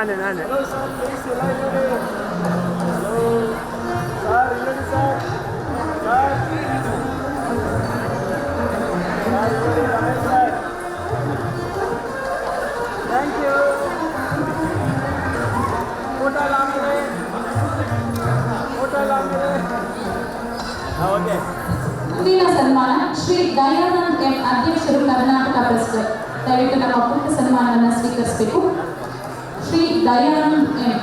ನಾನೇ ನಾನೇ hello sir please ಎಲ್ಲ ಇದ್ದೀರಿ hello sir ಇಲ್ಲಡಿ sir sir sir ಇಲ್ಲಡಿ Ramesh sir thank you ಊಟ ಎಲ್ಲ ಆಮೇಲೆ ಊಟ ಎಲ್ಲ ಆಮೇಲೆ ಹಾಂ ಓಕೆ ಮುಂದಿನ ಸನ್ಮಾನ ಶ್ರೀ ದಯಾನಂದ್ ಎಂ ಅಧ್ಯಕ್ಷರು ಕರ್ನಾಟಕ ಪ್ರೆಸ್ ಕ್ಲಬ್ ದಯವಿಟ್ಟು ನಮ್ಮ ಪುಟ್ಟ ಸನ್ಮಾನವನ್ನು ಸ್ವೀಕರಿಸಬೇಕು Shri Dayanand M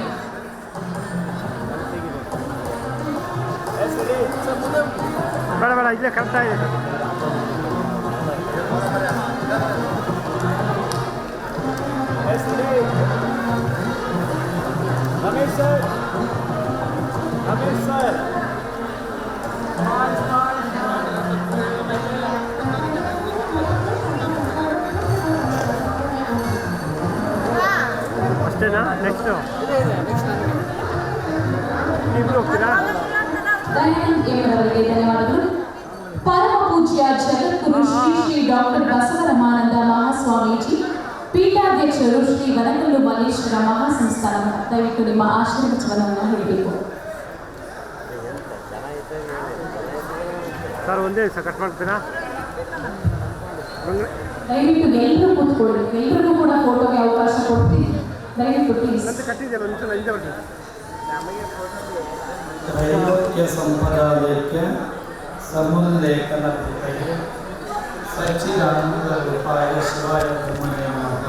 S Reddy sir ಮುಂದೆ ಬೇಡ ಬೇಡ ಇಲ್ಲೇ ಕರೆಕ್ಟ್ ಇದೆ S Reddy Ramesh sir Ramesh sir ಅಷ್ಟೇನಾ ನೆಕ್ಸ್ಟು ಇದೆ ಇದೆ ನೆಕ್ಸ್ಟ್ ನನಗೆ ಇಬ್ರು ಹೋಗ್ತೀರಾ ದಯಾನಂದ್ ಎಂ ಅವರಿಗೆ ಧನ್ಯವಾದಗಳು ಪರಮ ಪೂಜ್ಯ ಜಗದ್ಗುರು ಶ್ರೀ ಶ್ರೀ ಡಾಕ್ಟರ್ ಬಸವರಮಾನಂದ ಮಹಾಸ್ವಾಮೀಜಿ ಪೀಠಾಧ್ಯಕ್ಷರು ಶ್ರೀ ವರಕಲ್ಲು ಮಲ್ಲೇಶ್ವರ ಮಹಾಸಂಸ್ಥಾನ ದಯವಿಟ್ಟು ನಿಮ್ಮ ಆಶೀರ್ವಚನವನ್ನು ಹೇಳಬೇಕು ಸರ್ ಒಂದೇ ದಿವಸ ಕಟ್ ಮಾಡ್ತೀರಾ ಬಂಗ್ಲೆ ದಯವಿಟ್ಟು ಎಲ್ಲರೂ ಕೂತ್ಕೊಳ್ಳಿ ಎಲ್ಲರಿಗೂ ಕೂಡ ಫೋಟೋಗೆ ಅವಕಾಶ ಕೊಡ್ತೀನಿ ದಯವಿಟ್ಟು ಪ್ಲೀಸ್ ನಂದು ಕಟ್ಟಿದೆಯಲ್ಲ ಒಂದು ಸಲ ಹಿಂದೆ ಬರ್ತೀನಿ ತ್ರೈಲೋಕ್ಯ ಸಂಪ್ರದಾಯಕ್ಕೆ ಸಮುಲ್ಲೇಖನ ಕೃಪೆಗೆ ಸಚ್ಚಿದಾನಂದ ರೂಪಾಯ ಶಿವಾಯ ಬ್ರಹ್ಮಣ್ಯ ನಮಃ.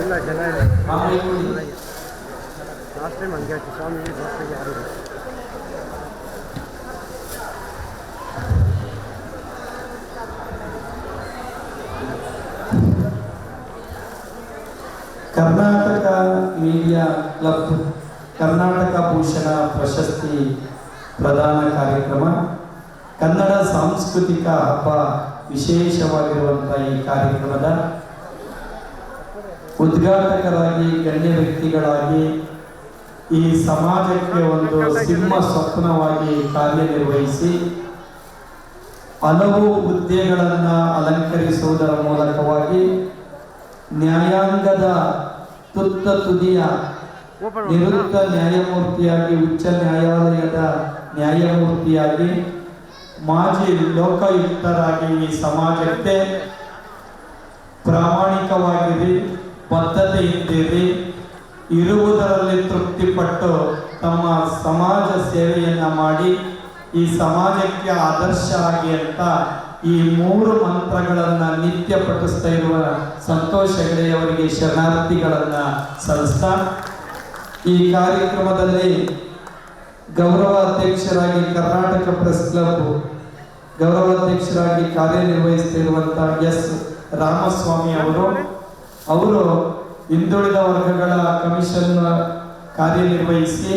ಇಲ್ಲ ಜನ ಇಲ್ಲ ಮಾಮೂಲಿ ಲಾಸ್ಟ್ ಟೈಮ್ ಹಂಗೆ ಆಯ್ತು ಸ್ವಾಮಿ ದೋಸ್ತಿಗೆ ಯಾರು ಕರ್ನಾಟಕ ಮೀಡಿಯಾ ಕ್ಲಬ್ ಕರ್ನಾಟಕ ಭೂಷಣ ಪ್ರಶಸ್ತಿ ಪ್ರದಾನ ಕಾರ್ಯಕ್ರಮ, ಕನ್ನಡ ಸಾಂಸ್ಕೃತಿಕ ಹಬ್ಬ ವಿಶೇಷವಾಗಿರುವಂಥ ಈ ಕಾರ್ಯಕ್ರಮದ ಉದ್ಘಾಟಕರಾಗಿ, ಗಣ್ಯ ವ್ಯಕ್ತಿಗಳಾಗಿ, ಈ ಸಮಾಜಕ್ಕೆ ಒಂದು ಸಿಂಹ ಸ್ವಪ್ನವಾಗಿ ಕಾರ್ಯನಿರ್ವಹಿಸಿ, ಹಲವು ಹುದ್ದೆಗಳನ್ನು ಅಲಂಕರಿಸುವುದರ ಮೂಲಕವಾಗಿ ನ್ಯಾಯಾಂಗದ ತುತ್ತ ತುದಿಯ ನಿವೃತ್ತ ನ್ಯಾಯಮೂರ್ತಿಯಾಗಿ, ಉಚ್ಚ ನ್ಯಾಯಾಲಯದ ನ್ಯಾಯಮೂರ್ತಿಯಾಗಿ, ಮಾಜಿ ಲೋಕಾಯುಕ್ತರಾಗಿ ಈ ಸಮಾಜಕ್ಕೆ ಪ್ರಾಮಾಣಿಕವಾಗಿರಿ, ಬದ್ಧತೆಯಿಂದಿರಿ, ಇರುವುದರಲ್ಲಿ ತೃಪ್ತಿಪಟ್ಟು ತಮ್ಮ ಸಮಾಜ ಸೇವೆಯನ್ನ ಮಾಡಿ, ಈ ಸಮಾಜಕ್ಕೆ ಆದರ್ಶ ಆಗಿ ಅಂತ ಈ ಮೂರು ಮಂತ್ರಗಳನ್ನ ನಿತ್ಯ ಪಠಿಸ್ತಾ ಇರುವ ಸಂತೋಷ ಹೆಗಡೆಯವರಿಗೆ ಶರಣಾರ್ಥಿಗಳನ್ನ ಸಲ್ಲಿಸ್ತಾ, ಈ ಕಾರ್ಯಕ್ರಮದಲ್ಲಿ ಗೌರವ ಅಧ್ಯಕ್ಷರಾಗಿ ಕರ್ನಾಟಕ ಪ್ರೆಸ್ ಕ್ಲಬ್ ಗೌರವ ಅಧ್ಯಕ್ಷರಾಗಿ ಕಾರ್ಯನಿರ್ವಹಿಸ್ತಿರುವಂತಹ ಎಸ್ ರಾಮಸ್ವಾಮಿ ಅವರು ಅವರು ಹಿಂದುಳಿದ ವರ್ಗಗಳ ಕಮಿಷನ್ ಕಾರ್ಯನಿರ್ವಹಿಸಿ,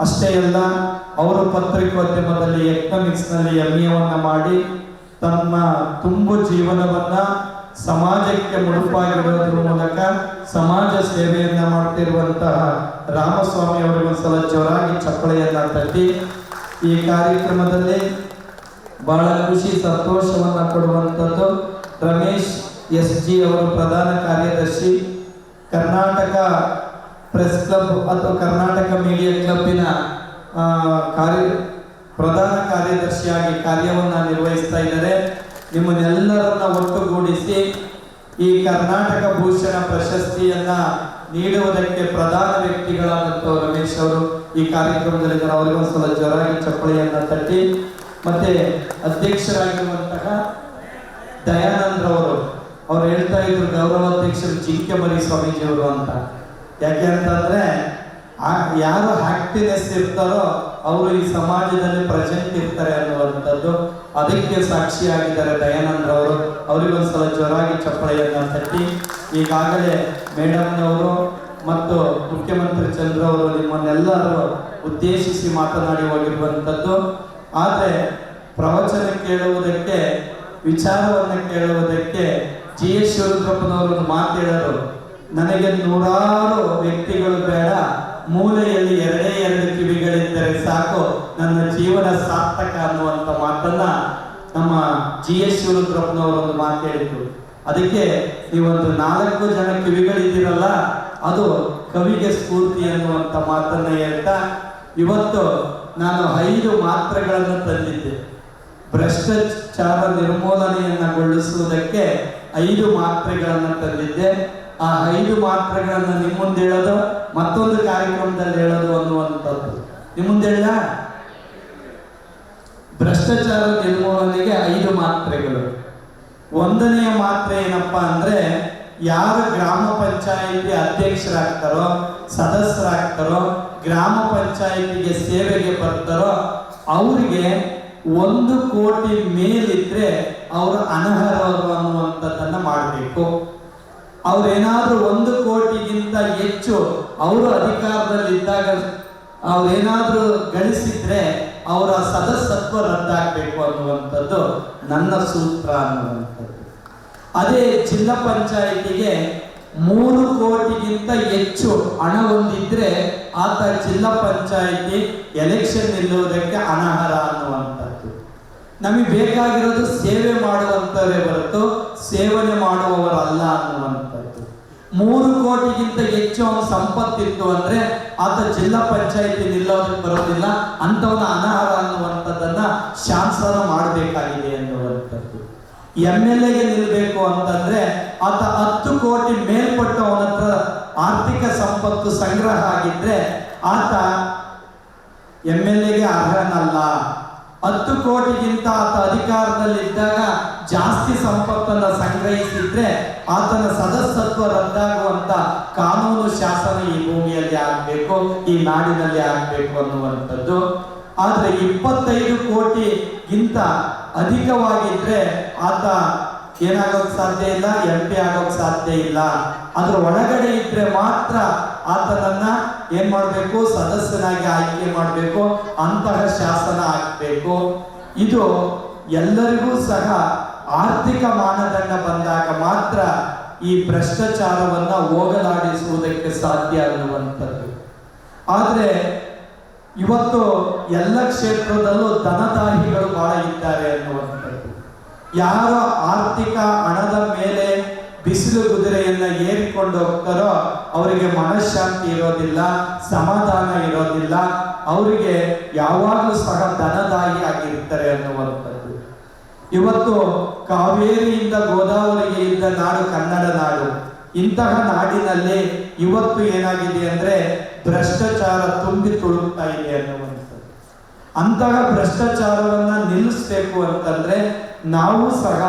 ಅಷ್ಟೇ ಅಲ್ಲ, ಅವರು ಪತ್ರಿಕೋದ್ಯಮದಲ್ಲಿ ಎಕನಾಮಿಕ್ಸ್ನಲ್ಲಿ ಎಂ ಎವನ್ನು ಮಾಡಿ ತಮ್ಮ ತುಂಬು ಜೀವನವನ್ನ ಸಮಾಜಕ್ಕೆ ಮುಡುಪಾಗಿರೋದ್ರ ಮೂಲಕ ಸಮಾಜ ಸೇವೆಯನ್ನ ಮಾಡ್ತಿರುವಂತಹ ರಾಮಸ್ವಾಮಿ ಅವರಿಗೆ ಒಂದ್ಸಲ ಜೋರಾಗಿ ಚಪ್ಪಳೆಯನ್ನ ತಟ್ಟಿ ಈ ಕಾರ್ಯಕ್ರಮದಲ್ಲಿ ಬಹಳ ಖುಷಿ, ಸಂತೋಷವನ್ನ ಕೊಡುವಂಥದ್ದು. ರಮೇಶ್ ಎಸ್ ಜಿ ಅವರು ಪ್ರಧಾನ ಕಾರ್ಯದರ್ಶಿ. ಕರ್ನಾಟಕ ಪ್ರೆಸ್ ಕ್ಲಬ್ ಅಥವಾ ಕರ್ನಾಟಕ ಮೀಡಿಯಾ ಕ್ಲಬ್ಬಿನ ಕಾರ್ಯ ಪ್ರಧಾನ ಕಾರ್ಯದರ್ಶಿಯಾಗಿ ಕಾರ್ಯವನ್ನು ನಿರ್ವಹಿಸ್ತಾ ಇದ್ದಾರೆ ನಿಮ್ಮನ್ನೆಲ್ಲರನ್ನ ಒಟ್ಟುಗೂಡಿಸಿ ಈ ಕರ್ನಾಟಕ ಭೂಷಣ ಪ್ರಶಸ್ತಿಯನ್ನ ನೀಡುವುದಕ್ಕೆ ಪ್ರಧಾನ ವ್ಯಕ್ತಿಗಳಾದಂಥ ರಮೇಶ್ ಅವರು ಈ ಕಾರ್ಯಕ್ರಮದಲ್ಲಿ ಅವರಿಗೊಂದ್ಸಲ ಜೋರಾಗಿ ಚಪ್ಪಳಿಯನ್ನ ತಟ್ಟಿ, ಮತ್ತೆ ಅಧ್ಯಕ್ಷರಾಗಿರುವಂತಹ ದಯಾನಂದ್ ಅವರು ಅವ್ರು ಹೇಳ್ತಾ ಇದ್ರು ಗೌರವ ಅಧ್ಯಕ್ಷರು ಜಿಂಕೆ ಮರಿ ಸ್ವಾಮೀಜಿ ಅವರು ಅಂತ ಯಾಕೆ ಅಂತಂದ್ರೆ ಯಾರು ಹ್ಯಾಪಿನೆಸ್ ಇರ್ತಾರೋ ಅವರು ಈ ಸಮಾಜದಲ್ಲಿ ಪ್ರೆಸೆಂಟ್ ಇರ್ತಾರೆ ಅನ್ನುವಂಥದ್ದು ಅದಕ್ಕೆ ಸಾಕ್ಷಿಯಾಗಿದ್ದಾರೆ ದಯಾನಂದ್ರ ಅವರು ಅವರಿಗೊಂದ್ಸಲ ಜೋರಾಗಿ ಚಪ್ಪಳೆಯನ್ನು ತಟ್ಟಿ. ಈಗಾಗಲೇ ಮೇಡಮ್ನವರು ಮತ್ತು ಮುಖ್ಯಮಂತ್ರಿ ಚಂದ್ರ ಅವರು ನಿಮ್ಮನ್ನೆಲ್ಲರೂ ಉದ್ದೇಶಿಸಿ ಮಾತನಾಡಿ ಹೋಗಿರುವಂಥದ್ದು. ಆದರೆ ಪ್ರವಚನ ಕೇಳುವುದಕ್ಕೆ, ವಿಚಾರವನ್ನು ಕೇಳುವುದಕ್ಕೆ ಜಿ ಎಸ್ ಶಿವರುದ್ರಪ್ಪನವರು ಮಾತು ನನಗೆ ನೂರಾರು ವ್ಯಕ್ತಿಗಳು ಬೇಡ ಮೂಲೆಯಲ್ಲಿ ಎರಡೇ ಎರಡು ಕಿವಿಗಳಿದ್ದರೆ ಸಾಕು ನನ್ನ ಜೀವನ ಸಾರ್ಥಕ ಅನ್ನುವಂಥ ಮಾತನ್ನ ನಮ್ಮ ಜಿ ಎಸ್ ಶಿವರುದ್ರಪ್ಪನವರು ಒಂದು ಮಾತು ಹೇಳಿದ್ರು. ಅದಕ್ಕೆ ನೀವೊಂದು ನಾಲ್ಕು ಜನ ಕಿವಿಗಳಿದ್ದೀರಲ್ಲ, ಅದು ಕವಿಗೆ ಸ್ಫೂರ್ತಿ ಅನ್ನುವಂಥ ಮಾತನ್ನ ಹೇಳ್ತಾ, ಇವತ್ತು ನಾನು ಐದು ಮಾತ್ರೆಗಳನ್ನು ತಂದಿದ್ದೆ. ಭ್ರಷ್ಟಾಚಾರ ನಿರ್ಮೂಲನೆಯನ್ನಗೊಳಿಸುವುದಕ್ಕೆ ಐದು ಮಾತ್ರೆಗಳನ್ನು ತಂದಿದ್ದೆ. ಆ ಐದು ಮಾತ್ರೆಗಳನ್ನು ನಿಮ್ಮ ಮುಂದೆ ಹೇಳೋದು, ಮತ್ತೊಂದು ಕಾರ್ಯಕ್ರಮದಲ್ಲಿ ಹೇಳೋದು ಅನ್ನುವಂಥದ್ದು. ನಿಮ್ಮ ಮುಂದೆ ಹೇಳ. ಭ್ರಷ್ಟಾಚಾರ ನಿರ್ಮೂಲನೆಗೆ ಐದು ಮಾತ್ರೆಗಳು. ಒಂದನೆಯ ಮಾತ್ರೆ ಏನಪ್ಪಾ ಅಂದ್ರೆ, ಯಾರು ಗ್ರಾಮ ಪಂಚಾಯಿತಿ ಅಧ್ಯಕ್ಷರಾಗ್ತಾರೋ, ಸದಸ್ಯರಾಗ್ತಾರೋ, ಗ್ರಾಮ ಪಂಚಾಯಿತಿಗೆ ಸೇವೆಗೆ ಬರ್ತಾರೋ, ಅವರಿಗೆ ಒಂದು ಕೋಟಿ ಮೇಲಿದ್ರೆ ಅವರು ಅನರ್ಹರು ಅನ್ನುವಂಥದ್ದನ್ನು ಮಾಡಬೇಕು. ಅವ್ರೇನಾದ್ರೂ ಒಂದು ಕೋಟಿಗಿಂತ ಹೆಚ್ಚು ಅವರು ಅಧಿಕಾರದಲ್ಲಿ ಇದ್ದಾಗ ಅವ್ರೇನಾದ್ರೂ ಗಳಿಸಿದ್ರೆ ಅವರ ಸದಸ್ಯತ್ವ ರದ್ದಾಗಬೇಕು ಅನ್ನುವಂಥದ್ದು ನನ್ನ ಸೂತ್ರ ಅನ್ನುವಂಥದ್ದು. ಅದೇ ಜಿಲ್ಲಾ ಪಂಚಾಯಿತಿಗೆ ಮೂರು ಕೋಟಿಗಿಂತ ಹೆಚ್ಚು ಹಣ ಹೊಂದಿದ್ರೆ ಆತ ಜಿಲ್ಲಾ ಪಂಚಾಯಿತಿ ಎಲೆಕ್ಷನ್ ನಿಲ್ಲುವುದಕ್ಕೆ ಅನರ್ಹ ಅನ್ನುವಂಥದ್ದು. ನಮಗೆ ಬೇಕಾಗಿರೋದು ಸೇವೆ ಮಾಡುವಂಥವೇ ಹೊರತು ಸೇವನೆ ಮಾಡುವವರಲ್ಲ ಅನ್ನುವಂಥದ್ದು. ಮೂರು ಕೋಟಿಗಿಂತ ಹೆಚ್ಚು ಅವನ ಸಂಪತ್ತಿತ್ತು ಅಂದ್ರೆ ಆತ ಜಿಲ್ಲಾ ಪಂಚಾಯಿತಿ ನಿಲ್ಲೋದಕ್ಕೆ ಬರೋದಿಲ್ಲ ಅಂತವನ ಅನರ್ಹ ಅನ್ನುವಂಥದ್ದನ್ನ ಶಾಸನ ಮಾಡಬೇಕಾಗಿದೆ ಅನ್ನುವಂಥದ್ದು. ಎಂ ಎಲ್ ಎಗೆ ನಿಲ್ಬೇಕು ಅಂತಂದ್ರೆ ಆತ ಹತ್ತು ಕೋಟಿ ಮೇಲ್ಪಟ್ಟು ಅವನ ಹತ್ರ ಆರ್ಥಿಕ ಸಂಪತ್ತು ಸಂಗ್ರಹ ಆಗಿದ್ರೆ ಆತ ಎಂ ಎಲ್ ಎಗೆ ಅರ್ಹನಲ್ಲ. ಹತ್ತು ಕೋಟಿಗಿಂತ ಆತ ಅಧಿಕಾರದಲ್ಲಿದ್ದಾಗ ಜಾಸ್ತಿ ಸಂಪತ್ತನ್ನು ಸಂಗ್ರಹಿಸಿದ್ರೆ ಆತನ ಸದಸ್ಯತ್ವ ರದ್ದಾಗುವಂತ ಕಾನೂನು ಶಾಸನ ಈ ಭೂಮಿಯಲ್ಲಿ ಆಗ್ಬೇಕು, ಈ ನಾಡಿನಲ್ಲಿ ಆಗ್ಬೇಕು ಅನ್ನುವಂಥದ್ದು. ಆದ್ರೆ ಇಪ್ಪತ್ತೈದು ಕೋಟಿಗಿಂತ ಅಧಿಕವಾಗಿದ್ರೆ ಆತ ಏನಾಗೋಕ್ ಸಾಧ್ಯ ಇಲ್ಲ ಎಂ ಪಿ ಆಗೋಕ್ ಸಾಧ್ಯ ಇಲ್ಲ. ಅದ್ರ ಒಳಗಡೆ ಇದ್ರೆ ಮಾತ್ರ ಆತನನ್ನ ಏನ್ ಮಾಡ್ಬೇಕು? ಸದಸ್ಯನಾಗಿ ಆಯ್ಕೆ ಮಾಡಬೇಕು, ಅಂತಹ ಶಾಸನ ಆಗ್ಬೇಕು ಇದು ಎಲ್ಲರಿಗೂ ಸಹ ಆರ್ಥಿಕ ಮಾನದಂಡ ಬಂದಾಗ ಮಾತ್ರ ಈ ಭ್ರಷ್ಟಾಚಾರವನ್ನ ಹೋಗಲಾಡಿಸುವುದಕ್ಕೆ ಸಾಧ್ಯ ಅನ್ನುವಂಥದ್ದು. ಆದ್ರೆ ಇವತ್ತು ಎಲ್ಲ ಕ್ಷೇತ್ರದಲ್ಲೂ ಧನದಾಹಿಗಳು ಬಹಳ ಇದ್ದಾರೆ ಅನ್ನುವಂಥದ್ದು. ಯಾರ ಆರ್ಥಿಕ ಹಣದ ಮೇಲೆ ಬಿಸಿಲು ಕುದುರೆಯನ್ನ ಏರಿಕೊಂಡು ಹೋಗ್ತಾರೋ ಅವರಿಗೆ ಮನಃಶಾಂತಿ ಇರೋದಿಲ್ಲ, ಸಮಾಧಾನ ಇರೋದಿಲ್ಲ, ಅವರಿಗೆ ಯಾವಾಗಲೂ ಸಹ ಧನದಾಯಿ ಆಗಿರ್ತಾರೆ ಅನ್ನುವಂಥದ್ದು. ಇವತ್ತು ಕಾವೇರಿಯಿಂದ ಗೋದಾವರಿಗೆ ಇದ್ದ ನಾಡು ಕನ್ನಡ ನಾಡು. ಇಂತಹ ನಾಡಿನಲ್ಲಿ ಇವತ್ತು ಏನಾಗಿದೆ ಅಂದ್ರೆ ಭ್ರಷ್ಟಾಚಾರ ತುಂಬಿ ತುಳುಕ್ತಾ ಇದೆ ಅನ್ನುವಂಥದ್ದು. ಅಂತಹ ಭ್ರಷ್ಟಾಚಾರವನ್ನ ನಿಲ್ಲಿಸಬೇಕು ಅಂತಂದ್ರೆ ನಾವು ಸಹ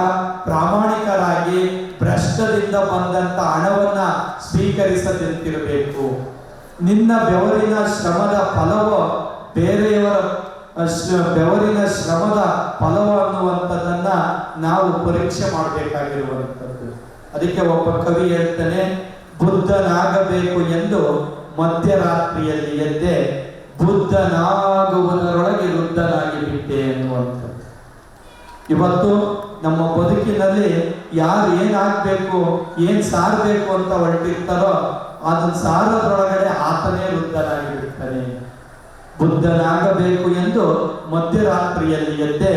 ಪ್ರಾಮಾಣಿಕರಾಗಿ ಭ್ರಷ್ಟದಿಂದ ಬಂದಂತ ಹಣವನ್ನ ಸ್ವೀಕರಿಸದಂತಿರಬೇಕು ನಿನ್ನ ಬೆವರಿನ ಶ್ರಮದ ಫಲವು, ಬೇರೆಯವರ ಬೆವರಿನ ಶ್ರಮದ ಫಲವು ಅನ್ನುವಂಥದ್ದನ್ನ ನಾವು ಪರೀಕ್ಷೆ ಮಾಡಬೇಕಾಗಿರುವಂಥದ್ದು. ಅದಕ್ಕೆ ಒಬ್ಬ ಕವಿ ಹೇಳ್ತಾನೆ, ಬುದ್ಧನಾಗಬೇಕು ಎಂದು ಮಧ್ಯರಾತ್ರಿಯಲ್ಲಿ ಎದ್ದೆ, ಬುದ್ಧನಾಗುವುದರೊಳಗೆ ವೃದ್ಧನಾಗಿ ಬಿಟ್ಟೆ ಎನ್ನುವಂಥದ್ದು. ಇವತ್ತು ನಮ್ಮ ಬದುಕಿನಲ್ಲಿ ಯಾರು ಏನಾಗಬೇಕು ಏನ್ ಸಾರಬೇಕು ಅಂತ ಹೊರಟಿರ್ತಾರೋ ಅದನ್ನ ಸಾರೋದ್ರೊಳಗಡೆ ಆತನೇ ವೃದ್ಧನಾಗಿರುತ್ತಾನೆ. ಬುದ್ಧನಾಗಬೇಕು ಎಂದು ಮಧ್ಯರಾತ್ರಿಯಲ್ಲಿ ಎದ್ದೆ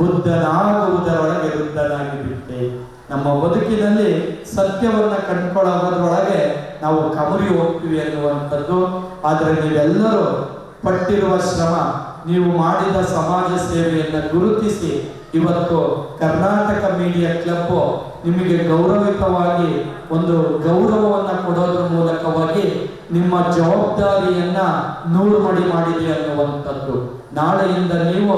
ಬುದ್ಧನಾಗುವುದರೊಳಗೆ ವೃದ್ಧನಾಗಿ ಬಿಟ್ಟೆ ನಮ್ಮ ಬದುಕಿನಲ್ಲಿ ಸತ್ಯವನ್ನ ಕಂಡುಕೊಳ್ಳೋದ್ರೊಳಗೆ ನಾವು ಕಮರಿ ಹೋಗ್ತೀವಿ ಅನ್ನುವಂಥದ್ದು ಆದರೆ ನೀವೆಲ್ಲರೂ ಪಟ್ಟಿರುವ ಶ್ರಮ, ನೀವು ಮಾಡಿದ ಸಮಾಜ ಸೇವೆಯನ್ನು ಗುರುತಿಸಿ ಇವತ್ತು ಕರ್ನಾಟಕ ಮೀಡಿಯಾ ಕ್ಲಬ್ ನಿಮಗೆ ಗೌರವಿತವಾಗಿ ಒಂದು ಗೌರವವನ್ನು ಕೊಡೋದ್ರ ಮೂಲಕವಾಗಿ ನಿಮ್ಮ ಜವಾಬ್ದಾರಿಯನ್ನ ನೂರು ಮಡಿ ಮಾಡಿದೆ ಅನ್ನುವಂಥದ್ದು. ನಾಳೆಯಿಂದ ನೀವು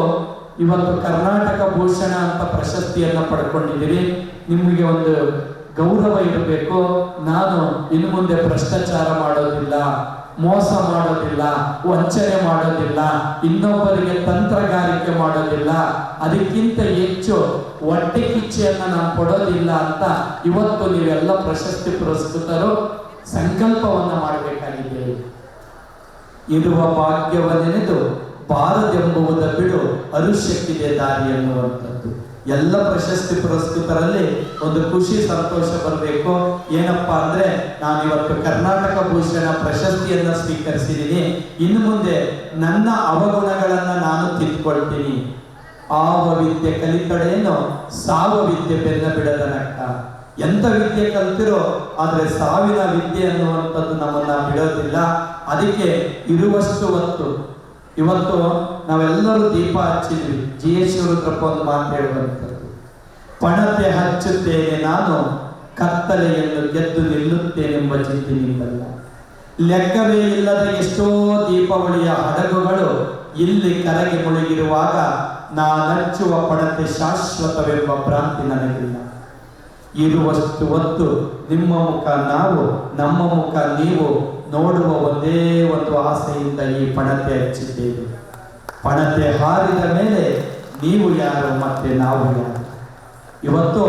ಇವತ್ತು ಕರ್ನಾಟಕ ಭೂಷಣ ಅಂತ ಪ್ರಶಸ್ತಿಯನ್ನ ಪಡ್ಕೊಂಡಿದ್ದೀರಿ. ನಿಮಗೆ ಒಂದು ಗೌರವ ಇರಬೇಕು. ನಾನು ಇನ್ನು ಮುಂದೆ ಭ್ರಷ್ಟಾಚಾರ ಮಾಡೋದಿಲ್ಲ. ಮೋಸ ಮಾಡೋದಿಲ್ಲ, ವಂಚನೆ ಮಾಡೋದಿಲ್ಲ, ಇನ್ನೊಬ್ಬರಿಗೆ ತಂತ್ರಗಾರಿಕೆ ಮಾಡೋದಿಲ್ಲ, ಅದಕ್ಕಿಂತ ಹೆಚ್ಚು ಹೊಟ್ಟೆ ಕಿಚ್ಚೆಯನ್ನು ನಾನು ಕೊಡೋದಿಲ್ಲ ಅಂತ ಇವತ್ತು ನೀವೆಲ್ಲ ಪ್ರಶಸ್ತಿ ಪುರಸ್ಕೃತರು ಸಂಕಲ್ಪವನ್ನು ಮಾಡಬೇಕಾಗಿದೆ. ಇರುವ ಭಾಗ್ಯವನ್ನೆನೆದು ಬಾರದೆಂಬುವುದ ಬಿಡು ಅರುಷ್ಯಕ್ಕಿದೆ ದಾರಿ ಎನ್ನುವಂಥದ್ದು ಎಲ್ಲ ಪ್ರಶಸ್ತಿ ಪುರಸ್ಕೃತರಲ್ಲಿ ಒಂದು ಖುಷಿ, ಸಂತೋಷ ಬರಬೇಕು. ಏನಪ್ಪಾ ಅಂದ್ರೆ ನಾನು ಇವತ್ತು ಕರ್ನಾಟಕ ಭೂಷಣ ಪ್ರಶಸ್ತಿಯನ್ನ ಸ್ವೀಕರಿಸಿದ್ದೀನಿ ಇನ್ನು ಮುಂದೆ ನನ್ನ ಅವಗುಣಗಳನ್ನ ನಾನು ತಿದ್ಕೊಳ್ತೀನಿ. ಆವ ವಿದ್ಯೆ ಕಲಿತಡೇನು ಸಾವ ವಿದ್ಯೆ ಬೆನ್ನ ಬಿಡದ ನಕ್ಕ ಎಂತ ವಿದ್ಯೆ ಕಲ್ತಿರೋ, ಆದರೆ ಸಾವಿನ ವಿದ್ಯೆ ಅನ್ನುವಂಥದ್ದು ನಮ್ಮನ್ನ ಬಿಡೋದಿಲ್ಲ. ಅದಕ್ಕೆ ಇರುವಷ್ಟು ಹೊತ್ತು. ಇವತ್ತು ನಾವೆಲ್ಲರೂ ದೀಪ ಹಚ್ಚಿದ್ವಿ. ಜಿ ಎಸ್ ಶಿವರುದ್ರಪ್ಪ ಒಂದು ಮಾತು ಹೇಳುವಂಥದ್ದು ಪಣತೆ ಹಚ್ಚುತ್ತೇನೆ ನಾನು ಕತ್ತಲೆಯನ್ನು ಗೆದ್ದು ನಿಲ್ಲುತ್ತೇನೆಂಬ ಚಿಂತೆಯಿಂದಲ್ಲ ಲೆಕ್ಕವೇ ಇಲ್ಲದ ಎಷ್ಟೋ ದೀಪಾವಳಿಯ ಹಡಗುಗಳು ಇಲ್ಲಿ ಕರಗಿ ಮುಳುಗಿರುವಾಗ ನಾನಚ್ಚುವ ಪಣತೆ ಶಾಶ್ವತವೆಂಬ ಭ್ರಾಂತಿ ನನಗಿಲ್ಲ. ಇರುವಷ್ಟು ಹೊತ್ತು ನಿಮ್ಮ ಮುಖ ನಾವು, ನಮ್ಮ ಮುಖ ನೀವು ನೋಡುವ ಒಂದೇ ಒಂದು ಆಸೆಯಿಂದ ಈ ಪಣತೆ ಹಚ್ಚಿದ್ದೇವೆ. ಪಣತೆ ಹಾರಿದ ಮೇಲೆ ನೀವು ಯಾರು ಮತ್ತೆ ನಾವು ಯಾರು? ಇವತ್ತು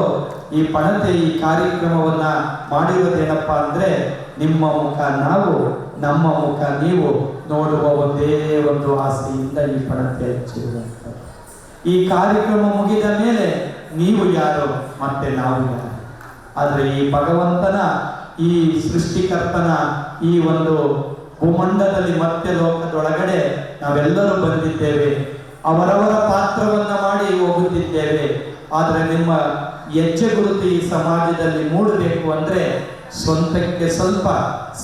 ಈ ಪಣತೆ, ಈ ಕಾರ್ಯಕ್ರಮವನ್ನ ಮಾಡಿರೋದೇನಪ್ಪ ಅಂದ್ರೆ ನಿಮ್ಮ ಮುಖ ನಾವು, ನಮ್ಮ ಮುಖ ನೀವು ನೋಡುವ ಒಂದೇ ಒಂದು ಆಸೆಯಿಂದ ಈ ಪಣತೆ ಹಚ್ಚಿರುವಂಥದ್ದು. ಈ ಕಾರ್ಯಕ್ರಮ ಮುಗಿದ ಮೇಲೆ ನೀವು ಯಾರು ಮತ್ತೆ ನಾವು ಯಾರು? ಆದರೆ ಈ ಭಗವಂತನ, ಈ ಸೃಷ್ಟಿಕರ್ತನ ಈ ಒಂದು ಭೂಮಂಡಲದಲ್ಲಿ ಮತ್ತೆ ಲೋಕದೊಳಗಡೆ ನಾವೆಲ್ಲರೂ ಬಂದಿದ್ದೇವೆ. ಅವರವರ ಪಾತ್ರವನ್ನ ಮಾಡಿ ಹೋಗುತ್ತಿದ್ದೇವೆ. ಆದರೆ ನಿಮ್ಮ ಹೆಜ್ಜೆ ಗುರುತು ಈ ಸಮಾಜದಲ್ಲಿ ಮೂಡಬೇಕು ಅಂದ್ರೆ ಸ್ವಂತಕ್ಕೆ ಸ್ವಲ್ಪ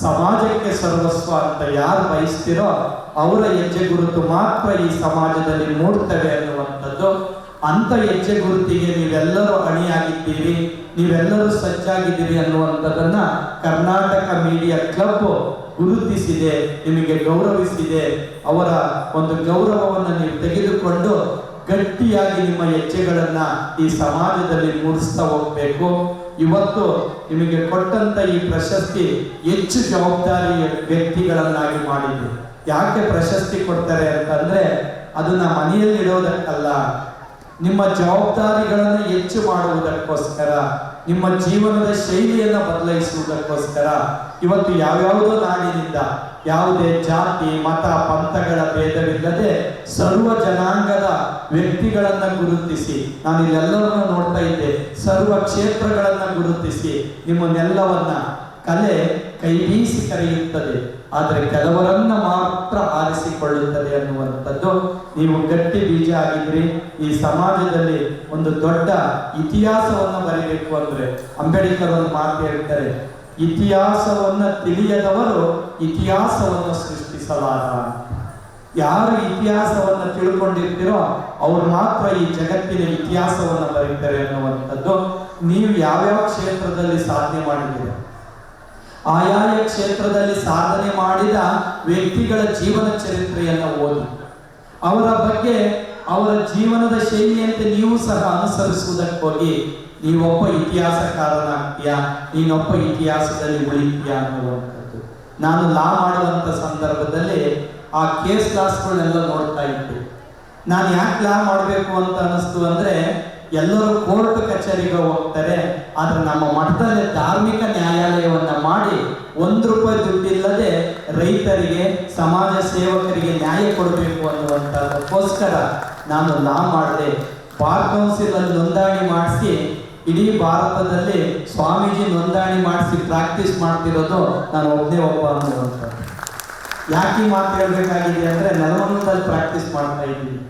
ಸಮಾಜಕ್ಕೆ ಸರ್ವಸ್ವ ಅಂತ ಯಾರು ಬಯಸ್ತಿರೋ ಅವರ ಹೆಜ್ಜೆ ಗುರುತು ಮಾತ್ರ ಈ ಸಮಾಜದಲ್ಲಿ ಮೂಡ್ತವೆ ಅನ್ನುವಂಥದ್ದು. ಅಂತ ಹೆಜ್ಜೆ ಗುರುತಿಗೆ ನೀವೆಲ್ಲರೂ ಅಣಿಯಾಗಿದ್ದೀರಿ, ನೀವೆಲ್ಲರೂ ಸಜ್ಜಾಗಿದ್ದೀರಿ ಅನ್ನುವಂಥದ್ದನ್ನ ಕರ್ನಾಟಕ ಮೀಡಿಯಾ ಕ್ಲಬ್ ಗುರುತಿಸಿದೆ, ನಿಮಗೆ ಗೌರವಿಸಿದೆ. ಅವರ ಒಂದು ಗೌರವವನ್ನು ನೀವು ತೆಗೆದುಕೊಂಡು ಗಟ್ಟಿಯಾಗಿ ನಿಮ್ಮ ಹೆಜ್ಜೆಗಳನ್ನ ಈ ಸಮಾಜದಲ್ಲಿ ಮೂಡಿಸ್ತಾ ಹೋಗ್ಬೇಕು. ಇವತ್ತು ನಿಮಗೆ ಕೊಟ್ಟಂತ ಈ ಪ್ರಶಸ್ತಿ ಹೆಚ್ಚು ಜವಾಬ್ದಾರಿಯ ವ್ಯಕ್ತಿಗಳನ್ನಾಗಿ ಮಾಡಿದೆ. ಯಾಕೆ ಪ್ರಶಸ್ತಿ ಕೊಡ್ತಾರೆ ಅಂತಂದ್ರೆ ಅದನ್ನ ಮನೆಯಲ್ಲಿ ಇಡೋದಕ್ಕಲ್ಲ ನಿಮ್ಮ ಜವಾಬ್ದಾರಿಗಳನ್ನು ಹೆಚ್ಚು ಮಾಡುವುದಕ್ಕೋಸ್ಕರ ನಿಮ್ಮ ಜೀವನದ ಶೈಲಿಯನ್ನು ಬದಲಾಯಿಸುವುದಕ್ಕೋಸ್ಕರ ಇವತ್ತು ಯಾವ್ಯಾವುದೋ ನಾಡಿನಿಂದ ಯಾವುದೇ ಜಾತಿ, ಮತ, ಪಂಥಗಳ ಭೇದವಿಲ್ಲದೆ ಸರ್ವ ಜನಾಂಗದ ವ್ಯಕ್ತಿಗಳನ್ನ ಗುರುತಿಸಿ, ನಾನು ಇಲ್ಲೆಲ್ಲವನ್ನ ನೋಡ್ತಾ ಇದ್ದೆ, ಸರ್ವ ಕ್ಷೇತ್ರಗಳನ್ನ ಗುರುತಿಸಿ ನಿಮ್ಮನ್ನೆಲ್ಲವನ್ನ ಕಲೆ ಕೈ ಬೀಸಿ ಕರೆಯುತ್ತದೆ. ಆದರೆ ಕೆಲವರನ್ನ ಮಾತ್ರ ಆರಿಸಿಕೊಳ್ಳುತ್ತದೆ ಅನ್ನುವಂಥದ್ದು ನೀವು ಗಟ್ಟಿ ಬೀಜ ಆಗಿದ್ರಿ ಈ ಸಮಾಜದಲ್ಲಿ ಒಂದು ದೊಡ್ಡ ಇತಿಹಾಸವನ್ನು ಬರೀಬೇಕು ಅಂದ್ರೆ ಅಂಬೇಡ್ಕರ್ ಒಂದು ಮಾತು ಹೇಳ್ತಾರೆ, ಇತಿಹಾಸವನ್ನ ತಿಳಿಯದವರು ಇತಿಹಾಸವನ್ನು ಸೃಷ್ಟಿಸಲಾರ ಯಾರು ಇತಿಹಾಸವನ್ನ ತಿಳ್ಕೊಂಡಿರ್ತೀರೋ ಅವ್ರು ಮಾತ್ರ ಈ ಜಗತ್ತಿನ ಇತಿಹಾಸವನ್ನು ಬರೀತಾರೆ ಅನ್ನುವಂಥದ್ದು ನೀವು ಯಾವ್ಯಾವ ಕ್ಷೇತ್ರದಲ್ಲಿ ಸಾಧನೆ ಮಾಡಿದ್ದೀರ? ಆಯಾಯ ಕ್ಷೇತ್ರದಲ್ಲಿ ಸಾಧನೆ ಮಾಡಿದ ವ್ಯಕ್ತಿಗಳ ಜೀವನ ಚರಿತ್ರೆಯನ್ನು ಓದಿ. ಅವರ ಬಗ್ಗೆ ಅವರ ಜೀವನದ ಶೈಲಿಯಂತೆ ನೀವು ಸಹ ಅನುಸರಿಸುವುದಕ್ಕೋಗಿ ನೀವೊಬ್ಬ ಇತಿಹಾಸಕಾರನಾಗ್ತೀಯ, ನೀನೊಬ್ಬ ಇತಿಹಾಸದಲ್ಲಿ ಉಳಿತೀಯ ಅನ್ನುವಂಥದ್ದು. ನಾನು ಲಾ ಮಾಡುವಂಥ ಸಂದರ್ಭದಲ್ಲಿ ಆ ಕೇಸ್ ಕ್ಲಾಸ್ಗಳನ್ನೆಲ್ಲ ನೋಡ್ತಾ ಇದ್ದೆ. ನಾನು ಯಾಕೆ ಲಾ ಮಾಡಬೇಕು ಅಂತ ಅನ್ನಿಸ್ತು ಅಂದ್ರೆ ಎಲ್ಲರೂ ಕೋರ್ಟ್ ಕಚೇರಿಗೆ ಹೋಗ್ತಾರೆ, ಆದ್ರೆ ನಮ್ಮ ಮಠದಲ್ಲಿ ಧಾರ್ಮಿಕ ನ್ಯಾಯಾಲಯವನ್ನ ಮಾಡಿ ಒಂದು ರೂಪಾಯಿ ದುಡ್ಡಿಲ್ಲದೆ ರೈತರಿಗೆ, ಸಮಾಜ ಸೇವಕರಿಗೆ ನ್ಯಾಯ ಕೊಡಬೇಕು ಅನ್ನುವಂಥದ್ದಕ್ಕೋಸ್ಕರ ನಾನು ಲಾ ಮಾಡಿದೆ. ಬಾರ್ ಕೌನ್ಸಿಲ್ ಅಲ್ಲಿ ನೋಂದಣಿ ಮಾಡಿಸಿ, ಇಡೀ ಭಾರತದಲ್ಲಿ ಸ್ವಾಮೀಜಿ ನೋಂದಣಿ ಮಾಡಿಸಿ ಪ್ರಾಕ್ಟೀಸ್ ಮಾಡ್ತಿರೋದು ನಾನು ಒಬ್ಬನೇ ಒಬ್ಬ ಅನ್ನುವಂಥದ್ದು. ಯಾಕೆ ಮಾತು ಹೇಳ್ಬೇಕಾಗಿದೆ ಅಂದ್ರೆ ನಲವತ್ತಲ್ಲಿ ಪ್ರಾಕ್ಟೀಸ್ ಮಾಡ್ತಾ ಇದ್ದೀನಿ.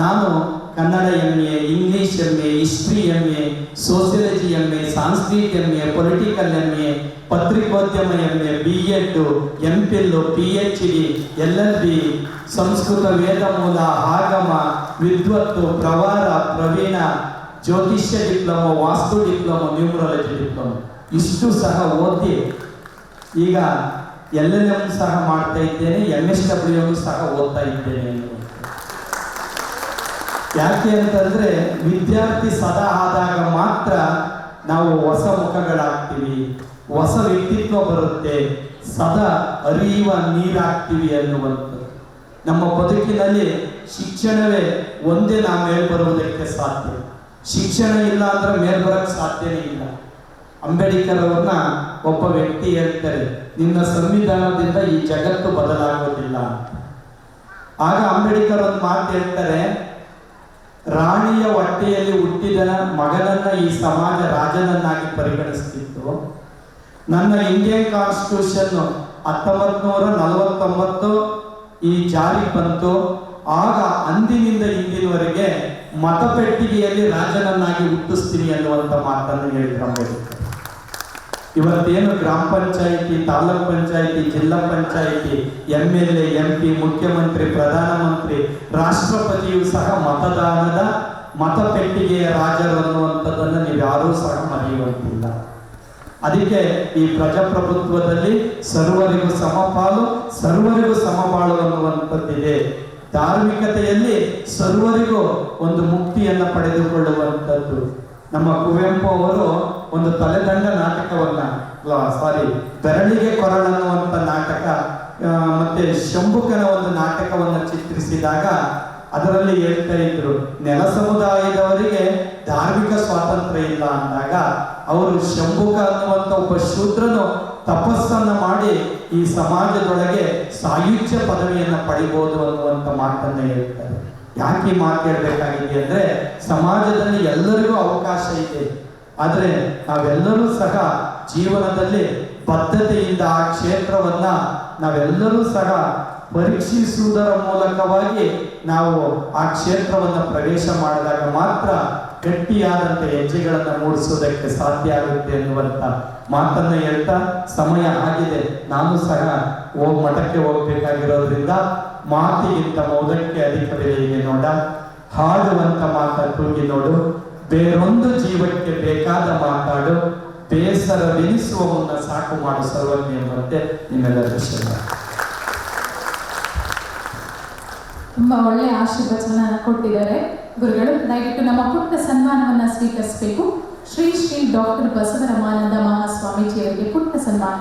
ನಾನು Kannada M A, English M A, history M A, sociology M A, Sanskrit M A, political M A, ಪತ್ರಿಕೋದ್ಯಮ M A B Ed M Phil P H D L L B Sanskrit ವೇದ ಮೂಲ, ಆಗಮ, ವಿದ್ವತ್ತು, ಪ್ರವಾರ, ಪ್ರವೀಣ, ಜ್ಯೋತಿಷ್ಯ diploma, vastu diploma, numerology diploma ಇಷ್ಟು ಸಹ ಓದಿ, ಈಗ ಎಲ್ ಎಲ್ ಸಹ ಮಾಡ್ತಾ ಇದ್ದೇನೆ, ಎಂ ಎಸ್ ಡಬ್ಲ್ಯೂ ಸಹ ಓದ್ತಾ ಇದ್ದೇನೆ. ಯಾಕೆ ಅಂತಂದ್ರೆ ವಿದ್ಯಾರ್ಥಿ ಸದಾ ಆದಾಗ ಮಾತ್ರ ನಾವು ಹೊಸ ಮುಖಗಳಾಗ್ತೀವಿ, ಹೊಸ ವ್ಯಕ್ತಿತ್ವ ಬರುತ್ತೆ, ಸದಾ ಅರಿಯುವ ನೀರಾಗ್ತೀವಿ ಅನ್ನುವಂಥದ್ದು. ನಮ್ಮ ಬದುಕಿನಲ್ಲಿ ಶಿಕ್ಷಣವೇ ಒಂದೇ ನಾವು ಮೇಲ್ ಬರುವುದಕ್ಕೆ ಸಾಧ್ಯ. ಶಿಕ್ಷಣ ಇಲ್ಲ ಅಂದ್ರೆ ಮೇಲ್ ಬರಕ್ಕೆ ಸಾಧ್ಯನೇ ಇಲ್ಲ. ಅಂಬೇಡ್ಕರ್ ಅವ್ರನ್ನ ಒಬ್ಬ ವ್ಯಕ್ತಿ ಹೇಳ್ತಾರೆ, ನಿನ್ನ ಸಂವಿಧಾನದಿಂದ ಈ ಜಗತ್ತು ಬದಲಾಗೋದಿಲ್ಲ. ಆಗ ಅಂಬೇಡ್ಕರ್ ಒಂದು ಮಾತು ಹೇಳ್ತಾರೆ ರಾಣಿಯ ಹೊಟ್ಟೆಯಲ್ಲಿ ಹುಟ್ಟಿದ ಮಗನನ್ನ ಈ ಸಮಾಜ ರಾಜನನ್ನಾಗಿ ಪರಿಗಣಿಸ್ತಿತ್ತು. ನನ್ನ ಇಂಡಿಯನ್ ಕಾನ್ಸ್ಟಿಟ್ಯೂಷನ್ ಹತ್ತೊಂಬತ್ ನೂರ ನಲವತ್ತೊಂಬತ್ತು ಈ ಜಾರಿ ಬಂತು. ಆಗ ಅಂದಿನಿಂದ ಇಂದಿನವರೆಗೆ ಮತಪೆಟ್ಟಿಗೆಯಲ್ಲಿ ರಾಜನನ್ನಾಗಿ ಹುಟ್ಟಿಸ್ತೀನಿ ಅನ್ನುವಂಥ ಮಾತನ್ನು ಹೇಳಿದ್ರು ಅಂಬೇಡ್ಕರ್. ಇವತ್ತೇನು ಗ್ರಾಮ panchayat, taluk panchayat, zilla panchayat M L A M P ಮುಖ್ಯಮಂತ್ರಿ, ಪ್ರಧಾನಮಂತ್ರಿ, ರಾಷ್ಟ್ರಪತಿಯು ಸಹ ಮತದಾನದ ಮತಪೆಟ್ಟಿಗೆಯ ರಾಜರು ಅನ್ನುವಂಥದ್ದನ್ನು ನೀವು ಯಾರೂ ಸಹ ಮರೆಯುವಂತಿಲ್ಲ. ಅದಕ್ಕೆ ಈ ಪ್ರಜಾಪ್ರಭುತ್ವದಲ್ಲಿ ಸರ್ವರಿಗೂ ಸಮಪಾಲು ಸರ್ವರಿಗೂ ಸಮಪಾಲು ಅನ್ನುವಂಥದ್ದಿದೆ. ಧಾರ್ಮಿಕತೆಯಲ್ಲಿ ಸರ್ವರಿಗೂ ಒಂದು ಮುಕ್ತಿಯನ್ನು ಪಡೆದುಕೊಳ್ಳುವಂಥದ್ದು. ನಮ್ಮ ಕುವೆಂಪು ಅವರು ಒಂದು ತಲೆದಂಡ ನಾಟಕವನ್ನ ಸಾರಿ ಬೆರಳಿಗೆ ಕೊರಳನ್ನುವಂಥ ನಾಟಕ ಮತ್ತೆ ಶಂಭುಕನ ಒಂದು ನಾಟಕವನ್ನು ಚಿತ್ರಿಸಿದಾಗ ಅದರಲ್ಲಿ ಹೇಳ್ತಾ ಇದ್ರು, ನೆಲ ಸಮುದಾಯದವರಿಗೆ ಧಾರ್ಮಿಕ ಸ್ವಾತಂತ್ರ್ಯ ಇಲ್ಲ ಅಂದಾಗ ಅವರು ಶಂಭುಕ ಅನ್ನುವಂಥ ಒಬ್ಬ ಶೂದ್ರನು ತಪಸ್ಸನ್ನ ಮಾಡಿ ಈ ಸಮಾಜದೊಳಗೆ ಸಾಯುಜ್ಯ ಪದವಿಯನ್ನ ಪಡಿಬಹುದು ಅನ್ನುವಂಥ ಮಾತನ್ನ ಹೇಳ್ತಾರೆ. ಯಾಕೆ ಮಾತು ಅಂದ್ರೆ ಸಮಾಜದಲ್ಲಿ ಎಲ್ಲರಿಗೂ ಅವಕಾಶ ಇದೆ. ಆದರೆ ನಾವೆಲ್ಲರೂ ಸಹ ಜೀವನದಲ್ಲಿ ಬದ್ಧತೆಯಿಂದ ಆ ಕ್ಷೇತ್ರವನ್ನ ನಾವೆಲ್ಲರೂ ಸಹ ಪರೀಕ್ಷಿಸುವುದರ ಮೂಲಕವಾಗಿ ನಾವು ಆ ಕ್ಷೇತ್ರವನ್ನ ಪ್ರವೇಶ ಮಾಡಿದಾಗ ಮಾತ್ರ ಗಟ್ಟಿಯಾದಂಥ ಹೆಜ್ಜೆಗಳನ್ನು ಮೂಡಿಸೋದಕ್ಕೆ ಸಾಧ್ಯ ಆಗುತ್ತೆ ಎನ್ನುವಂತ ಮಾತನ್ನ ಹೇಳ್ತಾ ಸಮಯ ಆಗಿದೆ. ನಾನು ಸಹ ಹೋಗ್ ಮಠಕ್ಕೆ ಹೋಗ್ಬೇಕಾಗಿರೋದ್ರಿಂದ ಮಾತಿಗಿಂತ ಮೌದಕ್ಕೆ ಅಧಿಕ ಬೆಲೆ ಇದೆ ನೋಡ, ಹಾಡುವಂತ ಮಾತ ತೂಗಿ ನೋಡು. ಬೇರೊಂದು ಜೀವಕ್ಕೆ ಬೇಕಾದ ಮಾತಾಡು, ಬೇಸರ ಮುನ್ನ ಸಾಕು ಮಾಡು ಸರ್ವಜ್ಞ ಎಂಬಂತೆ ನಿಮ್ಮೆಲ್ಲರ ತುಂಬಾ ಒಳ್ಳೆ ಆಶೀರ್ವಚನ ಕೊಟ್ಟಿದ್ದಾರೆ. ಗುರುಗಳು, ದಯವಿಟ್ಟು ನಮ್ಮ ಪುಟ್ಟ ಸನ್ಮಾನವನ್ನ ಸ್ವೀಕರಿಸಬೇಕು. ಶ್ರೀ ಶ್ರೀ ಡಾಕ್ಟರ್ ಬಸವರಮಾನಂದ ಮಹಾಸ್ವಾಮೀಜಿಯವರಿಗೆ ಪುಟ್ಟ ಸನ್ಮಾನ.